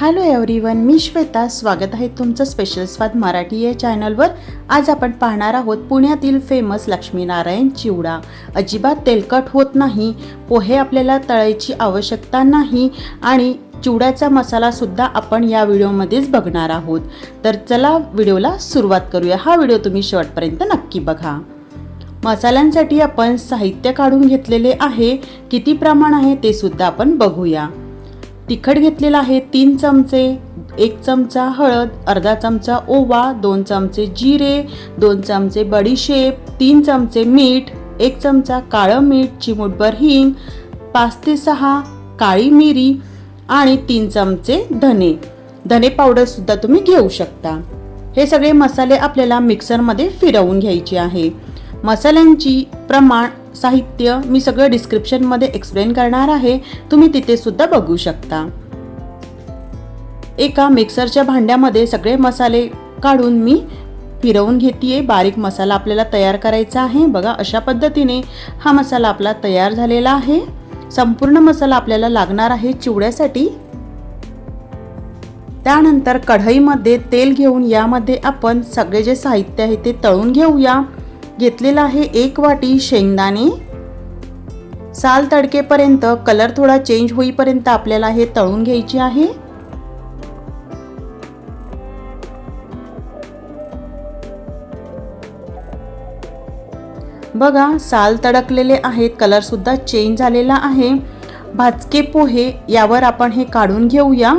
Hello everyone मी श्वेता. स्वागत आहे तुमचं स्पेशल स्वाद मराठी या चॅनलवर आज आपण पाहणार आहोत पुण्यातील फेमस लक्ष्मीनारायण चिवडा. अजिबात तेलकट होत नाही पोहे आपल्याला तळायची आवश्यकता नाही आणि चिवड्याचा मसालासुद्धा आपण या व्हिडिओमध्येच बघणार आहोत. तर चला व्हिडिओला सुरुवात करूया. हा व्हिडिओ तुम्ही शेवटपर्यंत नक्की बघा. मसाल्यांसाठी आपण साहित्य काढून घेतलेले आहे. किती प्रमाण आहे ते सुद्धा आपण बघूया. तिखट घेतलेलं आहे तीन चमचे एक चमचा हळद अर्धा चमचा ओवा दोन चमचे जिरे दोन चमचे बडीशेप तीन चमचे मीठ एक चमचा काळं मीठ चिमूटभर हिंग पाच ते सहा काळी मिरी आणि तीन चमचे धने. धने पावडरसुद्धा तुम्ही घेऊ शकता. हे सगळे मसाले आपल्याला मिक्सरमध्ये फिरवून घ्यायचे आहे. मसाल्यांची प्रमाण साहित्य मी सगळं डिस्क्रिप्शनमध्ये एक्सप्लेन करणार आहे. तुम्ही तिथे सुद्धा बघू शकता. एका मिक्सरच्या भांड्यामध्ये सगळे मसाले काढून मी फिरवून घेते बारीक मसाला आपल्याला तयार करायचा आहे. बघा अशा पद्धतीने हा मसाला आपला तयार झालेला आहे. संपूर्ण मसाला आपल्याला लागणार आहे चिवड्यासाठी. त्यानंतर कढईमध्ये तेल घेऊन यामध्ये आपण सगळे जे साहित्य आहे ते तळून घेऊया. घेतलेला आहे एक वाटी शेंगदाणे. साल तडकेपर्यंत कलर थोडा चेंज होईपर्यंत आपल्याला हे तळून घ्यायचे आहे. बघा साल तडकलेले आहेत कलर सुद्धा चेंज झालेला आहे. भाजके पोहे यावर आपण हे काढून घेऊया.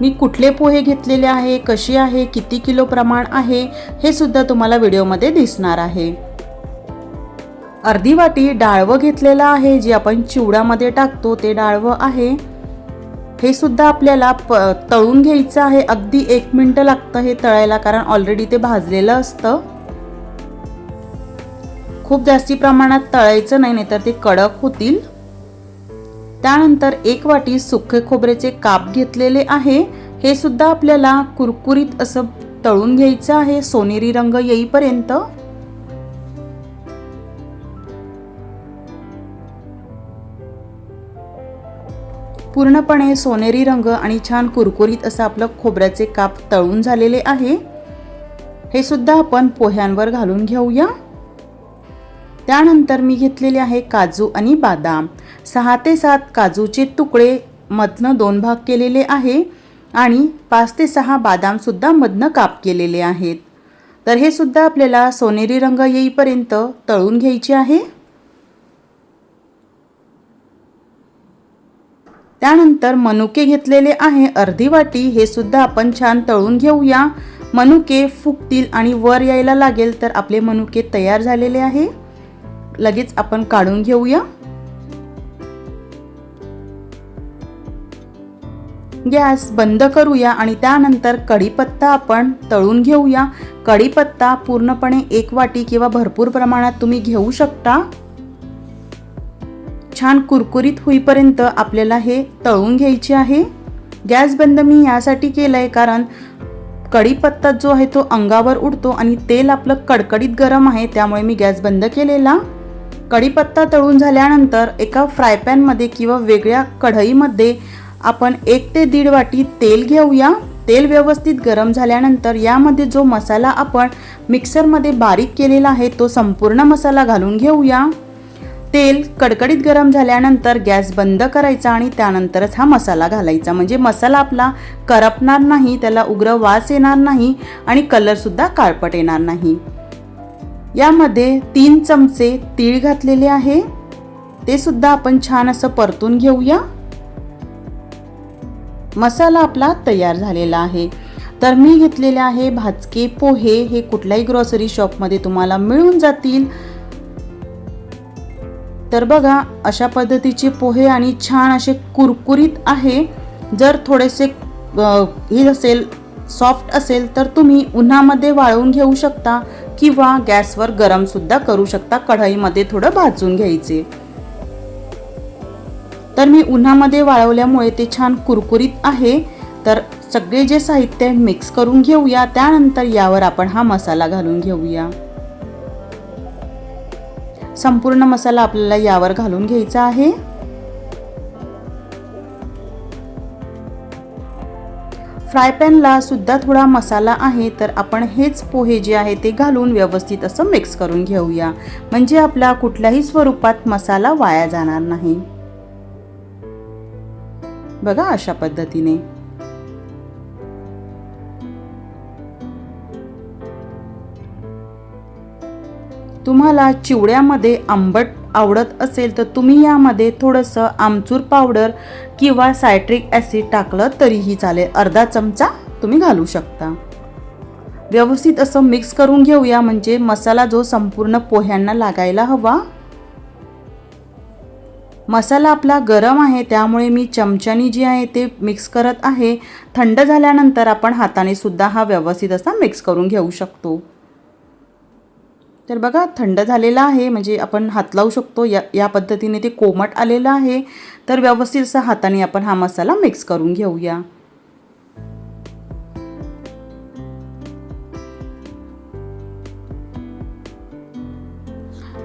मी कुठले पोहे घेतलेले आहे कशी आहे किती किलो प्रमाण आहे हे सुद्धा तुम्हाला व्हिडिओमध्ये दिसणार आहे. अर्धी वाटी डाळवं घेतलेलं आहे जे आपण चिवडामध्ये टाकतो ते डाळवं आहे. हे सुद्धा आपल्याला प तळून घ्यायचं आहे अगदी एक मिनटं लागतं हे तळायला कारण ऑलरेडी ते भाजलेलं असतं. खूप जास्ती प्रमाणात तळायचं नाही तर ते कडक होतील. त्यानंतर एक वाटी सुखे खोबऱ्याचे काप घेतलेले आहे. हे सुद्धा आपल्याला कुरकुरीत असं तळून घ्यायचं आहे. सोनेरी रंग येईपर्यंत. पूर्णपणे सोनेरी रंग आणि छान कुरकुरीत असं आपलं खोबऱ्याचे काप तळून झालेले आहे. हे सुद्धा आपण पोह्यांवर घालून घेऊया. त्यानंतर मी घेतलेले आहे काजू आणि बादाम. सहा ते सात काजूचे तुकडे मधनं दोन भाग केलेले आहे आणि पाच ते सहा बादामसुद्धा मधनं काप केलेले आहेत. तर हे सुद्धा आपल्याला सोनेरी रंग येईपर्यंत तळून घ्यायचे आहे. त्यानंतर मनुके घेतलेले आहे अर्धी वाटी. हे सुद्धा आपण छान तळून घेऊया. मनुके फुगतील आणि वर यायला लागेल तर आपले मनुके तयार झालेले आहे. लगेच आपण काढून घेऊया. गॅस बंद करूया आणि त्यानंतर कढीपत्ता आपण तळून घेऊया. कढीपत्ता पूर्णपणे एक वाटी किंवा भरपूर प्रमाणात तुम्ही घेऊ शकता. छान कुरकुरीत होईपर्यंत आपल्याला हे तळून घ्यायचे आहे. गॅस बंद मी यासाठी केलं आहे कारण कढीपत्ता जो आहे तो अंगावर उडतो आणि तेल आपलं कडकडीत गरम आहे त्यामुळे मी गॅस बंद केलेला. कढीपत्ता तळून झाल्यानंतर एका फ्राय पॅनमध्ये किंवा वेगळ्या कढईमध्ये आपण एक ते दीड वाटी तेल घेऊया. तेल व्यवस्थित गरम झाल्यानंतर यामध्ये जो मसाला आपण मिक्सरमध्ये बारीक केलेला आहे तो संपूर्ण मसाला घालून घेऊया. तेल कडकडीत गरम झाल्यानंतर गॅस बंद करायचा आणि त्यानंतरच हा मसाला घालायचा. म्हणजे मसाला आपला करपणार नाही त्याला उग्र वास येणार नाही आणि कलरसुद्धा काळपट येणार नाही. यामध्ये तीन चमचे तीळ घातलेले आहे. ते सुद्धा आपण छान असं परतून घेऊया. मसाला आपला तयार झालेला आहे. तर मी घेतलेले आहे भाजके पोहे हे कुठल्याही ग्रॉसरी शॉपमध्ये तुम्हाला मिळून जातील. तर बघा अशा पद्धतीचे पोहे आणि छान असे कुरकुरीत आहे. जर थोडेसे हे असेल सॉफ्ट असेल तर तुम्ही उन्हामध्ये वाळवून घेऊ शकता. किंवा गॅसवर गरमसुद्धा करू शकता कढईमध्ये थोडं भाजून घ्यायचे. तर मी उन्हामध्ये वाळवल्यामुळे ते छान कुरकुरीत आहे. तर सगळे जे साहित्य मिक्स करून घेऊया त्यानंतर यावर आपण हा मसाला घालून घेऊया. संपूर्ण मसाला आपल्याला यावर घालून घ्यायचा आहे. फ्राय पॅनला सुद्धा थोडा मसाला आहे तर आपण हेच पोहे जे आहे ते घालून व्यवस्थित असं मिक्स करून घेऊया. म्हणजे आपला कुठल्याही स्वरूपात मसाला वाया जाणार नाही. बघा अशा पद्धतीने. तुम्हाला चिवड्यामध्ये आंबट आवडत असेल तर तुम्ही यामध्ये थोडंसं आमचूर पावडर किंवा सायट्रिक ॲसिड टाकलं तरीही चालेल. अर्धा चमचा तुम्ही घालू शकता. व्यवस्थित असं मिक्स करून घेऊया म्हणजे मसाला जो संपूर्ण पोह्यांना लागायला हवा. मसाला आपला गरम आहे त्यामुळे मी चमच्यानी जी आहे ते मिक्स करत आहे. थंड झाल्यानंतर आपण हाताने सुद्धा हा व्यवस्थित असा मिक्स करून घेऊ शकतो. तर बघा थंड झालेला आहे म्हणजे आपण हात लावू शकतो. या या पद्धतीने ते कोमट आलेलं आहे. तर व्यवस्थित असा हाताने आपण हा मसाला मिक्स करून घेऊया.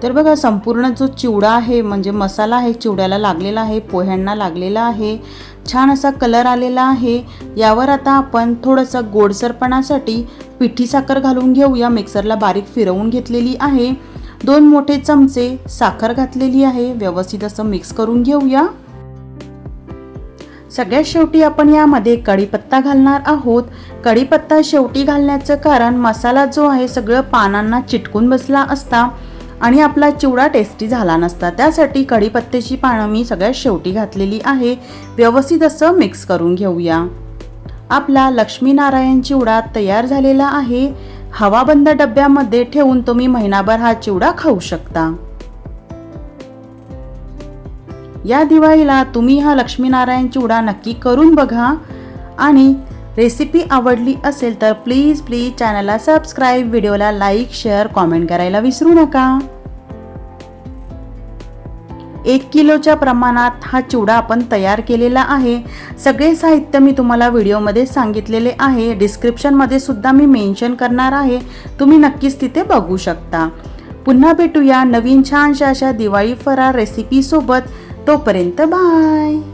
तर बघा संपूर्ण जो चिवडा आहे म्हणजे मसाला आहे चिवड्याला लागलेला आहे पोह्यांना लागलेला आहे छान असा कलर आलेला आहे. यावर आता आपण थोडंसं गोडसरपणासाठी पिठी साखर घालून घेऊया मिक्सरला बारीक फिरवून घेतलेली आहे. दोन मोठे चमचे साखर घातलेली आहे. व्यवस्थित असं मिक्स करून घेऊया. सगळ्यात शेवटी आपण यामध्ये कढीपत्ता घालणार आहोत. कढीपत्ता शेवटी घालण्याचं कारण मसाला जो आहे सगळं पानांना चिटकून बसला असता आणि आपला चिवडा टेस्टी झाला नसता. त्यासाठी कढीपत्त्याची पानं मी सगळ्यात शेवटी घातलेली आहे. व्यवस्थित असं मिक्स करून घेऊया. आपला लक्ष्मीनारायण चिवडा तयार झालेला आहे. हवाबंद डब्यामध्ये ठेवून तुम्ही महिनाभर हा चिवडा खाऊ शकता. या दिवाळीला तुम्ही हा लक्ष्मीनारायण चिवडा नक्की करून बघा. आणि रेसिपी आवडली असेल तर प्लीज प्लीज चॅनलला सबस्क्राईब व्हिडिओला लाईक शेअर कॉमेंट करायला विसरू नका. एक किलोच्या प्रमाणात हा चिवडा आपण तयार केलेला आहे. सगळे साहित्य मी तुम्हाला व्हिडिओमध्ये सांगितलेले आहे. डिस्क्रिप्शनमध्ये सुद्धा मी मेन्शन करणार आहे. तुम्ही नक्कीच तिथे बघू शकता. पुन्हा भेटूया नवीन छानशा अशा दिवाळी फरार रेसिपीसोबत तोपर्यंत बाय!